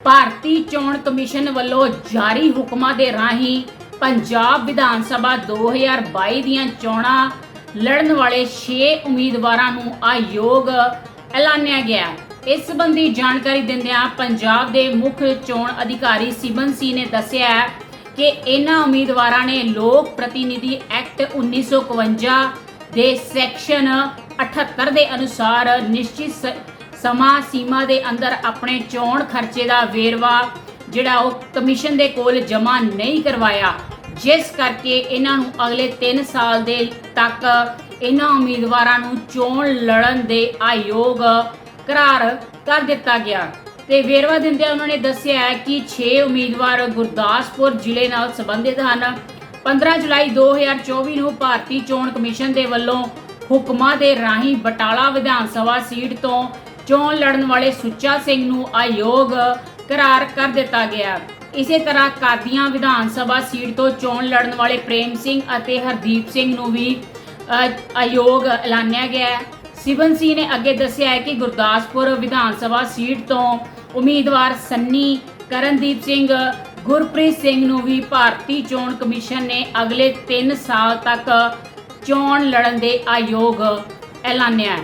ਭਾਰਤੀ ਚੋਣ ਕਮਿਸ਼ਨ ਵੱਲੋਂ ਜਾਰੀ ਹੁਕਮਾਂ ਦੇ ਰਾਹੀਂ ਪੰਜਾਬ ਵਿਧਾਨ ਸਭਾ 2022 ਦੀਆਂ ਚੋਣਾਂ ਲੜਨ ਵਾਲੇ 6 ਉਮੀਦਵਾਰਾਂ ਨੂੰ ਆਯੋਗ ਐਲਾਨਿਆ ਗਿਆ ਇਸ ਸੰਬੰਧੀ ਜਾਣਕਾਰੀ ਦਿੰਦਿਆਂ ਪੰਜਾਬ ਦੇ ਮੁੱਖ ਚੋਣ ਅਧਿਕਾਰੀ ਸਿਬਨ ਸੀ ਨੇ ਦੱਸਿਆ ਕਿ ਇਹਨਾਂ ਉਮੀਦਵਾਰਾਂ ਨੇ ਲੋਕ ਪ੍ਰਤੀਨਿਧੀ ਐਕਟ 1951 ਦੇ ਸੈਕਸ਼ਨ 78 ਦੇ ਅਨੁਸਾਰ ਨਿਸ਼ਚਿਤ ਸਮਾਂ ਸੀਮਾ ਦੇ ਅੰਦਰ ਆਪਣੇ ਚੋਣ ਖਰਚੇ ਦਾ ਵੇਰਵਾ, ਜਿਹੜਾ ਉਹ ਕਮਿਸ਼ਨ ਦੇ ਕੋਲ ਜਮ੍ਹਾਂ ਨਹੀਂ ਕਰਵਾਇਆ। ਜਿਸ ਕਰਕੇ ਇਹਨਾਂ ਨੂੰ ਅਗਲੇ 3 ਸਾਲ ਦੇ ਤੱਕ ਇਹਨਾਂ ਉਮੀਦਵਾਰਾਂ ਨੂੰ ਚੋਣ ਲੜਨ ਦੇ ਆਯੋਗ ਕਰਾਰ ਕਰ ਦਿੱਤਾ ਗਿਆ। ਤੇ ਵੇਰਵਾ ਦਿੰਦਿਆਂ ਉਹਨਾਂ ਨੇ ਦੱਸਿਆ ਹੈ ਕਿ 6 ਉਮੀਦਵਾਰ ਗੁਰਦਾਸਪੁਰ ਜ਼ਿਲ੍ਹੇ ਨਾਲ ਸੰਬੰਧਿਤ ਹਨ। 15 ਜੁਲਾਈ 2024 ਨੂੰ ਭਾਰਤੀ ਚੋਣ ਕਮਿਸ਼ਨ ਦੇ ਵੱਲੋਂ ਹੁਕਮਾਂ ਦੇ ਰਾਹੀਂ ਬਟਾਲਾ ਵਿਧਾਨ ਸਭਾ ਸੀਟ ਤੋਂ ਚੋਣ ਲੜਨ ਵਾਲੇ ਸੁੱਚਾ ਸਿੰਘ ਨੂੰ ਆਯੋਗ ਕਰਾਰ ਕਰ ਦਿੱਤਾ ਗਿਆ। ਇਸੇ ਤਰ੍ਹਾਂ ਕਾਦੀਆਂ ਵਿਧਾਨ ਸਭਾ ਸੀਟ ਤੋਂ ਚੋਣ ਲੜਨ ਵਾਲੇ ਪ੍ਰੇਮ ਸਿੰਘ ਅਤੇ ਹਰਦੀਪ ਸਿੰਘ ਨੂੰ ਵੀ ਆਯੋਗ ਐਲਾਨਿਆ ਗਿਆ। ਹੈ ਸਿਵਨ ਸਿੰਘ ਨੇ ਅੱਗੇ ਦੱਸਿਆ ਹੈ ਕਿ ਗੁਰਦਾਸਪੁਰ ਵਿਧਾਨ ਸਭਾ ਸੀਟ ਤੋਂ ਉਮੀਦਵਾਰ ਸੰਨੀ ਕਰਨਦੀਪ ਸਿੰਘ, ਗੁਰਪ੍ਰੀਤ ਸਿੰਘ ਨੂੰ ਵੀ ਭਾਰਤੀ ਚੋਣ ਕਮਿਸ਼ਨ ਨੇ ਅਗਲੇ 3 ਸਾਲ ਤੱਕ ਚੋਣ ਲੜਨ ਦੇ ਆਯੋਗ ਐਲਾਨਿਆ